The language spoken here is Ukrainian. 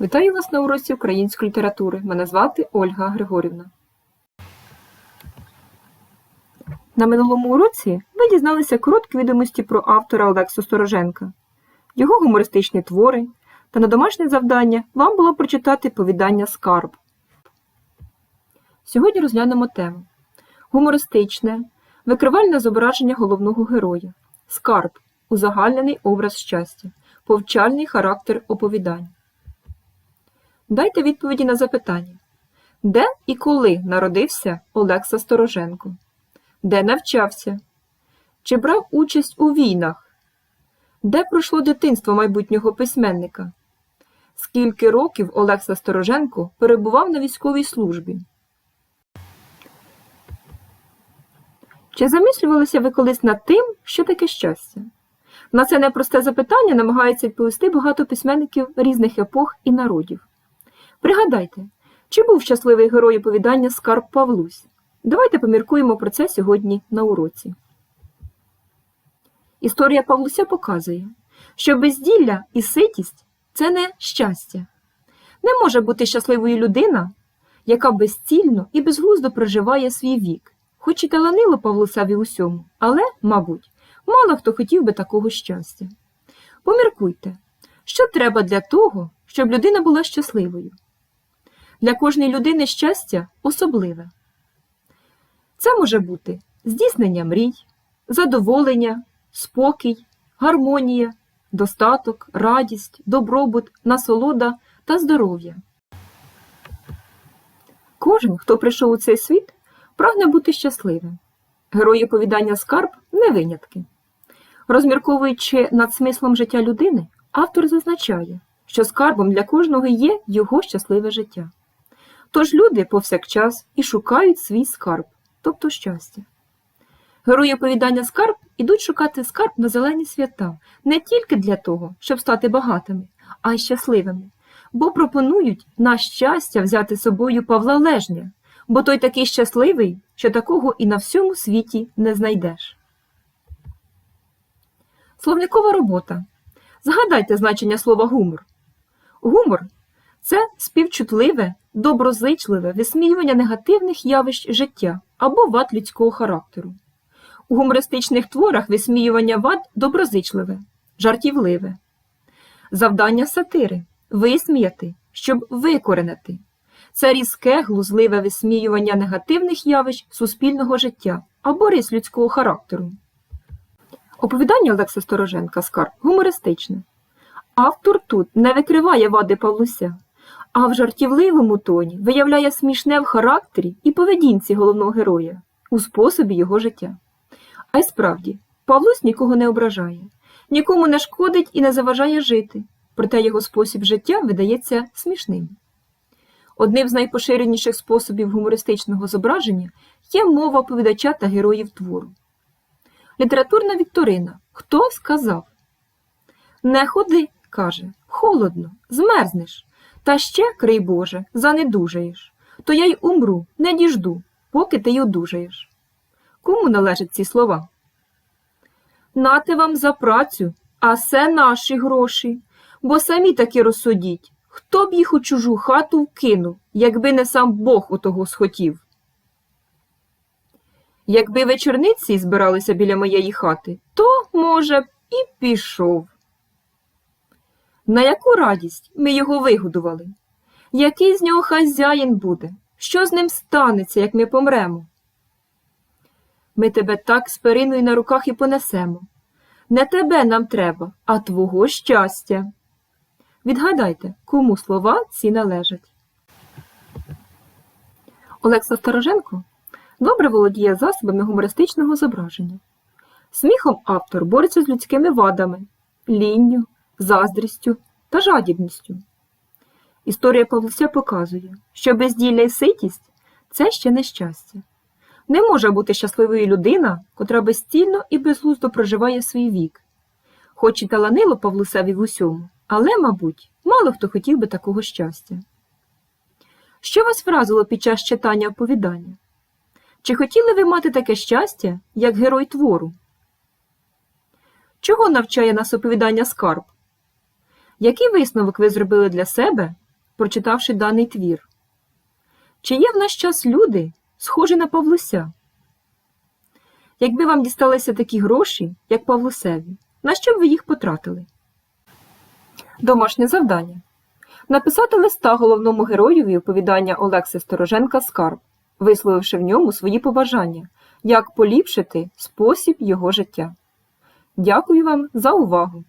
Вітаю вас на уроці української літератури. Мене звати Ольга Григорівна. На минулому уроці ви дізналися короткі відомості про автора Олексу Стороженка, його гумористичні твори, та на домашнє завдання вам було прочитати повідання Скарб. Сьогодні розглянемо тему гумористичне, викривальне зображення головного героя, скарб, узагальнений образ щастя, повчальний характер оповідань. Дайте відповіді на запитання. Де і коли народився Олекса Стороженко? Де навчався? Чи брав участь у війнах? Де пройшло дитинство майбутнього письменника? Скільки років Олекса Стороженко перебував на військовій службі? Чи замислювалися ви колись над тим, що таке щастя? На це непросте запитання намагається відповісти багато письменників різних епох і народів. Пригадайте, чи був щасливий герой оповідання Скарб Павлусь? Давайте поміркуємо про це сьогодні на уроці. Історія Павлуся показує, що безділля і ситість це не щастя. Не може бути щасливою людина, яка безцільно і безглуздо проживає свій вік, хоч і таланило Павлусеві усьому, але, мабуть, мало хто хотів би такого щастя. Поміркуйте, що треба для того, щоб людина була щасливою. Для кожної людини щастя особливе. Це може бути здійснення мрій, задоволення, спокій, гармонія, достаток, радість, добробут, насолода та здоров'я. Кожен, хто прийшов у цей світ, прагне бути щасливим. Герої оповідання скарб не винятки. Розмірковуючи над смислом життя людини, автор зазначає, що скарбом для кожного є його щасливе життя. Тож люди повсякчас і шукають свій скарб, тобто щастя. Герої оповідання скарб ідуть шукати скарб на зелені свята не тільки для того, щоб стати багатими, а й щасливими, бо пропонують на щастя взяти з собою Павла Лежня, бо той такий щасливий, що такого і на всьому світі не знайдеш. Словникова робота. Згадайте значення слова гумор. Гумор це співчутливе, доброзичливе висміювання негативних явищ життя або вад людського характеру. У гумористичних творах висміювання вад доброзичливе, жартівливе. Завдання сатири висміяти, щоб викоренити. Це різке, глузливе висміювання негативних явищ суспільного життя або рис людського характеру. Оповідання Олекса Стороженка Скарб гумористичне. Автор тут не викриває вади Павлуся, а в жартівливому тоні виявляє смішне в характері і поведінці головного героя у способі його життя. А й справді, Павлусь нікого не ображає, нікому не шкодить і не заважає жити, проте його спосіб життя видається смішним. Одним з найпоширеніших способів гумористичного зображення є мова оповідача та героїв твору. Літературна вікторина. Хто сказав? Не ходи, каже, холодно, змерзнеш. Та ще, крий Боже, занедужаєш. То я й умру, не діжду, поки ти й одужаєш. Кому належать ці слова? Нате вам за працю, а це наші гроші, бо самі таки розсудіть, хто б їх у чужу хату вкинув, якби не сам Бог отого схотів. Якби вечорниці збиралися біля моєї хати, то, може б, і пішов. На яку радість ми його вигодували? Який з нього хазяїн буде? Що з ним станеться, як ми помремо? Ми тебе так з периною на руках і понесемо. Не тебе нам треба, а твого щастя. Відгадайте, кому слова ці належать. Олекса Староженко добре володіє засобами гумористичного зображення. Сміхом автор бореться з людськими вадами, лінню, заздрістю та жадібністю. Історія Павлуся показує, що безділля і ситість це ще не щастя. Не може бути щасливою людина, котра безцільно і безглуздо проживає свій вік. Хоч і таланило Павлусеві в усьому, але, мабуть, мало хто хотів би такого щастя. Що вас вразило під час читання оповідання? Чи хотіли ви мати таке щастя, як герой твору? Чого навчає нас оповідання скарб? Який висновок ви зробили для себе прочитавши даний твір? Чи є в наш час люди, схожі на Павлуся? Якби вам дісталися такі гроші, як Павлусеві, на що б ви їх потратили? Домашнє завдання. Написати листа головному героєві оповідання Олекси Стороженка Скарб, висловивши в ньому свої побажання, як поліпшити спосіб його життя. Дякую вам за увагу!